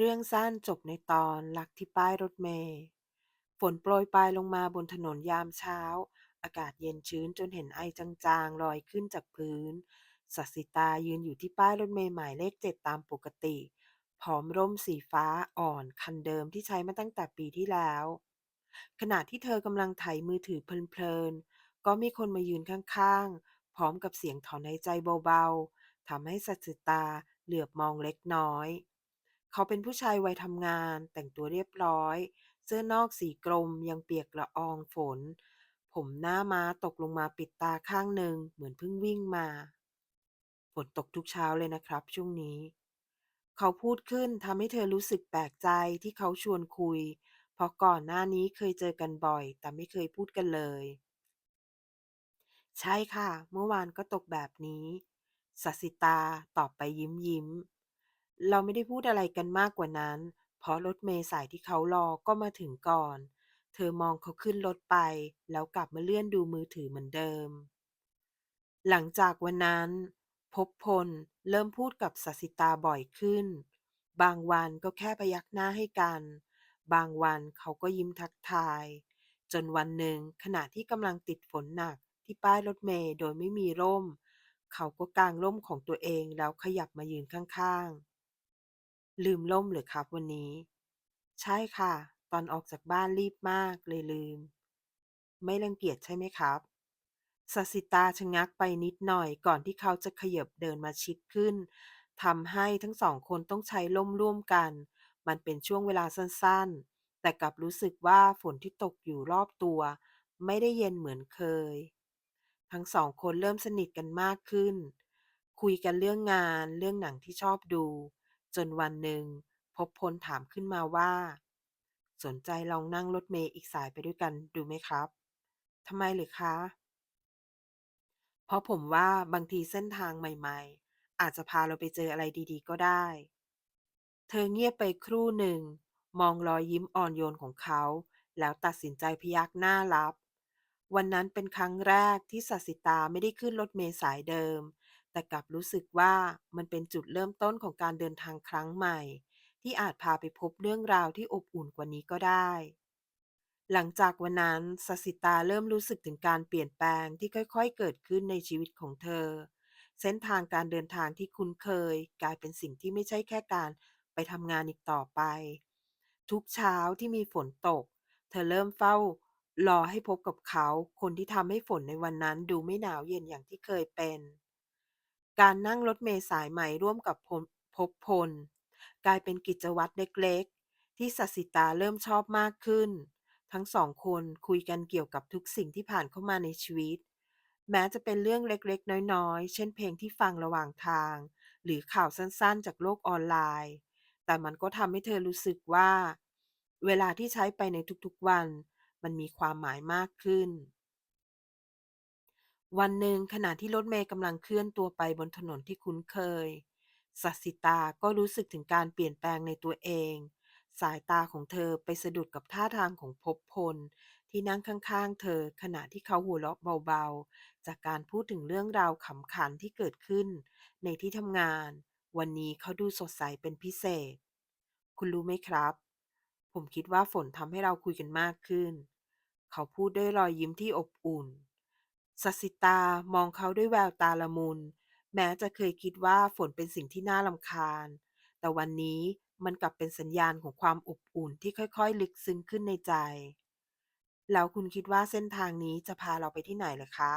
เรื่องสั้นจบในตอนลักที่ป้ายรถเมล์ฝนโปรยปลายลงมาบนถนนยามเช้า อากาศเย็นชื้นจนเห็นไอจางๆลอยขึ้นจากพื้นสัสิตายืนอยู่ที่ป้ายรถเมล์หมายเลขเจ็ดตามปกติพร้อมร่มสีฟ้าอ่อนคันเดิมที่ใช้มาตั้งแต่ปีที่แล้ว ขณะที่เธอกำลังไถมือถือเพลินๆ ก็มีคนมายืนข้างๆ พร้อมกับเสียงถอนหายใจเบาๆทำให้สัจจิตาเหลือบมองเล็กน้อย เขาเป็นผู้ชายวัยทำงาน แต่งตัวเรียบร้อย เสื้อนอกสีกรมยังเปียกละอองฝน ผมหน้าม้าตกลงมาปิดตาข้างหนึ่งเหมือนเพิ่งวิ่งมาฝนตกทุกเช้าเลยนะครับ ช่วงนี้ เขาพูดขึ้นทำให้เธอรู้สึกแปลกใจที่เขาชวนคุย เพราะก่อนหน้านี้เคยเจอกันบ่อย แต่ไม่เคยพูดกันเลย ใช่ค่ะ เมื่อวานก็ตกแบบนี้สัสิตาตอบไปยิ้มยิ้ม เราไม่ได้พูดอะไรกันมากกว่านั้น เพราะรถเมล์สายที่เขารอก็มาถึงก่อน เธอมองเขาขึ้นรถไป แล้วกลับมาเลื่อนดูมือถือเหมือนเดิม หลังจากวันนั้น ภพพลเริ่มพูดกับสสิตาบ่อยขึ้น บางวันก็แค่พยักหน้าให้กัน บางวันเขาก็ยิ้มทักทาย จนวันหนึ่งขณะที่กำลังติดฝนหนักที่ป้ายรถเมล์โดยไม่มีร่ม เขาก็กางร่มของตัวเองแล้วขยับมายืนข้างๆ ลืมร่มหรือครับวันนี้ ใช่ค่ะ ตอนออกจากบ้านรีบมากเลยลืม ไม่รังเกียจใช่ไหมครับสสิตาชะงักไปนิดหน่อยก่อนที่เขาจะขยับเดินมาชิดขึ้นทำให้ทั้งสองคนต้องใช้ร่มร่วมกัน มันเป็นช่วงเวลาสั้นๆ แต่กลับรู้สึกว่าฝนที่ตกอยู่รอบตัว ไม่ได้เย็นเหมือนเคย ทั้งสองคนเริ่มสนิทกันมากขึ้น คุยกันเรื่องงานเรื่องหนังที่ชอบดู จนวันหนึ่งพบพลถามขึ้นมาว่า สนใจลองนั่งรถเมล์อีกสายไปด้วยกันดูไหมครับทำไมหรือคะ เพราะผมว่าบางทีเส้นทางใหม่ ๆ อาจจะพาเราไปเจออะไรดี ๆ ก็ได้ เธอเงียบไปครู่หนึ่ง มองรอยยิ้มอ่อนโยนของเขา แล้วตัดสินใจพยักหน้ารับ วันนั้นเป็นครั้งแรกที่สัสิตาไม่ได้ขึ้นรถเมล์สายเดิม แต่กลับรู้สึกว่ามันเป็นจุดเริ่มต้นของการเดินทางครั้งใหม่ ที่อาจพาไปพบเรื่องราวที่อบอุ่นกว่านี้ก็ได้ หลังจากวันนั้นสสิตาเริ่มรู้สึกถึงการเปลี่ยนแปลงที่ค่อยๆ เกิดขึ้นในชีวิตของเธอ เส้นทางการเดินทางที่คุ้นเคย กลายเป็นสิ่งที่ไม่ใช่แค่การไปทำงานอีกต่อไป ทุกเช้าที่มีฝนตก เธอเริ่มเฝ้ารอให้พบกับเขา คนที่ทำให้ฝนในวันนั้นดูไม่หนาวเย็นอย่างที่เคยเป็น การนั่งรถเมล์สายใหม่ร่วมกับพลภพพล กลายเป็นกิจวัตรเล็กๆ ที่สัสิตาเริ่มชอบมากขึ้น ทั้งสองคนคุยกันเกี่ยวกับทุกสิ่งที่ผ่านเข้ามาในชีวิต แม้จะเป็นเรื่องเล็กๆ น้อยๆ เช่นเพลงที่ฟังระหว่างทาง หรือข่าวสั้นๆ จากโลกออนไลน์ แต่มันก็ทำให้เธอรู้สึกว่า เวลาที่ใช้ไปในทุกๆวัน มันมีความหมายมากขึ้น วันหนึ่งขณะที่รถเมล์กำลังเคลื่อนตัวไปบนถนนที่คุ้นเคย สัสิตาก็รู้สึกถึงการเปลี่ยนแปลงในตัวเอง สายตาของเธอไปสะดุดกับท่าทางของภพพล ที่นั่งข้างๆ เธอขณะที่เขาหัวเราะเบาๆ จากการพูดถึงเรื่องราวขำขันที่เกิดขึ้น ในที่ทำงาน วันนี้เขาดูสดใสเป็นพิเศษ คุณรู้ไหมครับ ผมคิดว่าฝนทำให้เราคุยกันมากขึ้น เขาพูดด้วยรอยยิ้มที่อบอุ่น สัสิตามองเขาด้วยแววตาละมุน แม้จะเคยคิดว่าฝนเป็นสิ่งที่น่ารำคาญ แต่วันนี้มันกลับเป็นสัญญาณของความอบอุ่นที่ค่อยๆ ลึกซึ้งขึ้นในใจ แล้วคุณคิดว่าเส้นทางนี้จะพาเราไปที่ไหนเหรอคะ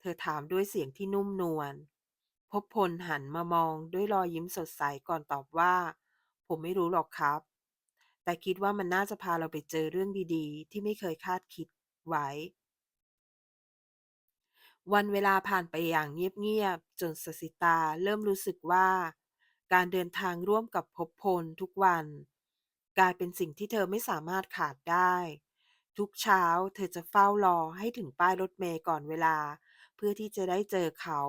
เธอถามด้วยเสียงที่นุ่มนวลภพพลหันมามองด้วยรอยยิ้มสดใสก่อนตอบว่า ผมไม่รู้หรอกครับ แต่คิดว่ามันน่าจะพาเราไปเจอเรื่องดีๆ ที่ไม่เคยคาดคิดไว้ วันเวลาผ่านไปอย่างเงียบ ๆ จนสสิตาเริ่มรู้สึกว่า การเดินทางร่วมกับภพพลทุกวัน กลายเป็นสิ่งที่เธอไม่สามารถขาดได้ ทุกเช้าเธอจะเฝ้ารอให้ถึงป้ายรถเมล์ก่อนเวลา เพื่อที่จะได้เจอเขา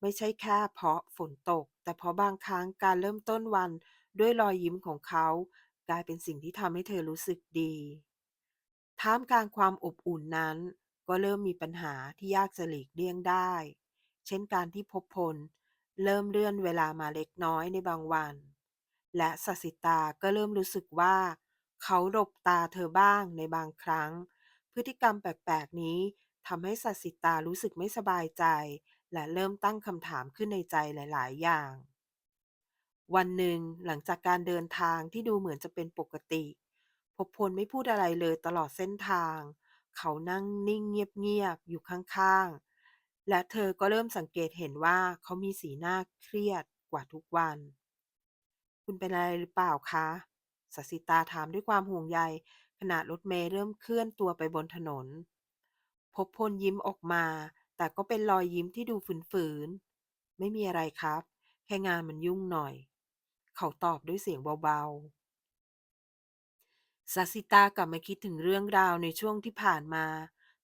ไม่ใช่แค่เพราะฝนตก แต่เพราะบางครั้งการเริ่มต้นวันด้วยรอยยิ้มของเขา กลายเป็นสิ่งที่ทำให้เธอรู้สึกดีท่ามกลางความอบอุ่นนั้น ก็เริ่มมีปัญหาที่ยากจะหลีกเลี่ยงได้ เช่นการที่ภพพล เริ่มเลื่อนเวลามาเล็กน้อยในบางวัน และสสิตาก็เริ่มรู้สึกว่า เขาหลบตาเธอบ้างในบางครั้ง พฤติกรรมแปลกๆนี้ทำให้สสิตารู้สึกไม่สบายใจ และเริ่มตั้งคำถามขึ้นในใจหลาย ๆ อย่าง วันหนึ่งหลังจากการเดินทางที่ดูเหมือนจะเป็นปกติภพพลไม่พูดอะไรเลยตลอดเส้นทาง เขานั่งนิ่งเงียบๆอยู่ข้างๆ และเธอก็เริ่มสังเกตเห็นว่าเขามีสีหน้าเครียดกว่าทุกวัน คุณเป็นอะไรหรือเปล่าคะสสิตาถามด้วยความห่วงใยขณะรถเมล์เริ่มเคลื่อนตัวไปบนถนนภพพลยิ้มออกมา แต่ก็เป็นรอยยิ้มที่ดูฝืนๆ ไม่มีอะไรครับ แค่งานมันยุ่งหน่อย เขาตอบด้วยเสียงเบาๆ ซาซิตากลับมาคิดถึงเรื่องราวในช่วงที่ผ่านมา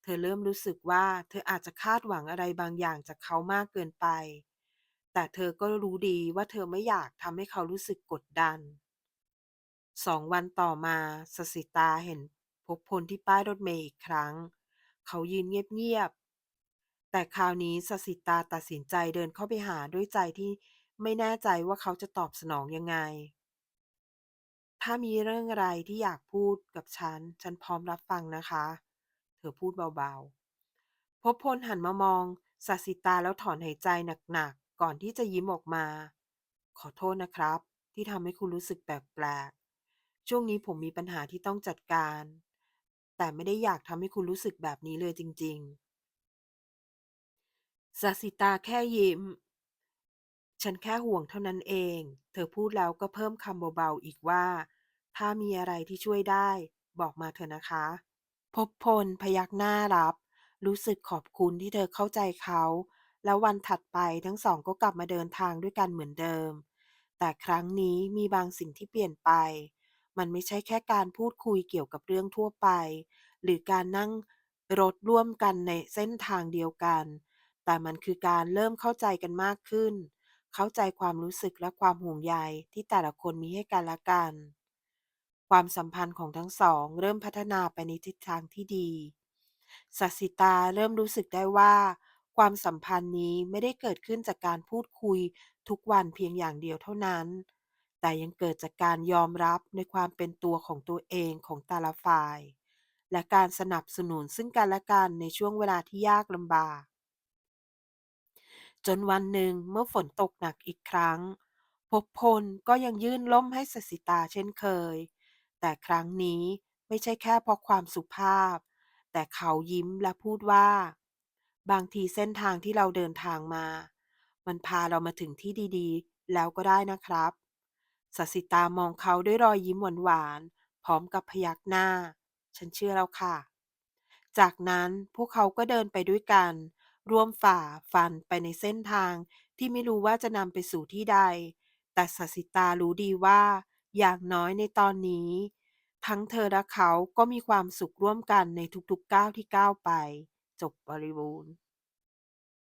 เธอเริ่มรู้สึกว่าเธออาจจะคาดหวังอะไรบางอย่างจากเขามากเกินไป แต่เธอก็รู้ดีว่าเธอไม่อยากทำให้เขารู้สึกกดดัน สองวันต่อมาสสิตาเห็นภพลที่ป้ายรถเมล์อีกครั้ง เขายืนเงียบๆ แต่คราวนี้สสิตาตัดสินใจเดินเข้าไปหาด้วยใจที่ไม่แน่ใจว่าเขาจะตอบสนองยังไง ถ้ามีเรื่องอะไรที่อยากพูดกับฉัน ฉันพร้อมรับฟังนะคะ เธอพูดเบาๆภพพลหันมามองสสิตาแล้วถอนหายใจหนักๆ ก่อนที่จะยิ้มออกมา ขอโทษนะครับ ที่ทำให้คุณรู้สึกแปลกๆ ช่วงนี้ผมมีปัญหาที่ต้องจัดการ แต่ไม่ได้อยากทำให้คุณรู้สึกแบบนี้เลยจริงๆสสิตาแค่ยิ้ม ฉันแค่ห่วงเท่านั้นเอง เธอพูดแล้วก็เพิ่มคำเบาๆอีกว่า ถ้ามีอะไรที่ช่วยได้ บอกมาเถอะนะคะภพพลพยักหน้ารับ รู้สึกขอบคุณที่เธอเข้าใจเขา แล้ววันถัดไปทั้งสองก็กลับมาเดินทางด้วยกันเหมือนเดิม แต่ครั้งนี้มีบางสิ่งที่เปลี่ยนไป มันไม่ใช่แค่การพูดคุยเกี่ยวกับเรื่องทั่วไป หรือการนั่งรถร่วมกันในเส้นทางเดียวกัน แต่มันคือการเริ่มเข้าใจกันมากขึ้น เข้าใจความรู้สึกและความห่วงใยที่แต่ละคนมีให้กันและกัน ความสัมพันธ์ของทั้งสอง เริ่มพัฒนาไปในทิศทางที่ดีสัสิตาเริ่มรู้สึกได้ว่า ความสัมพันธ์นี้ไม่ได้เกิดขึ้นจากการพูดคุยทุกวันเพียงอย่างเดียวเท่านั้น แต่ยังเกิดจากการยอมรับในความเป็นตัวของตัวเองของแต่ละฝ่าย และการสนับสนุนซึ่งกันและกันในช่วงเวลาที่ยากลำบาก จนวันหนึ่งเมื่อฝนตกหนักอีกครั้ง ภพพลก็ยังยื่นร่มให้สสิตาเช่นเคย แต่ครั้งนี้ไม่ใช่แค่เพราะความสุภาพ แต่เขายิ้มและพูดว่า บางทีเส้นทางที่เราเดินทางมา มันพาเรามาถึงที่ดีๆ แล้วก็ได้นะครับสสิตามองเขาด้วยรอยยิ้มหวานๆ พร้อมกับพยักหน้า ฉันเชื่อแล้วค่ะ จากนั้นพวกเขาก็เดินไปด้วยกัน ร่วมฝ่าฟันไปในเส้นทางที่ไม่รู้ว่าจะนำไปสู่ที่ใด แต่สสิตารู้ดีว่า อย่างน้อยในตอนนี้ ทั้งเธอและเขาก็มีความสุขร่วมกันในทุกๆก้าวที่ก้าวไป จบบริบูรณ์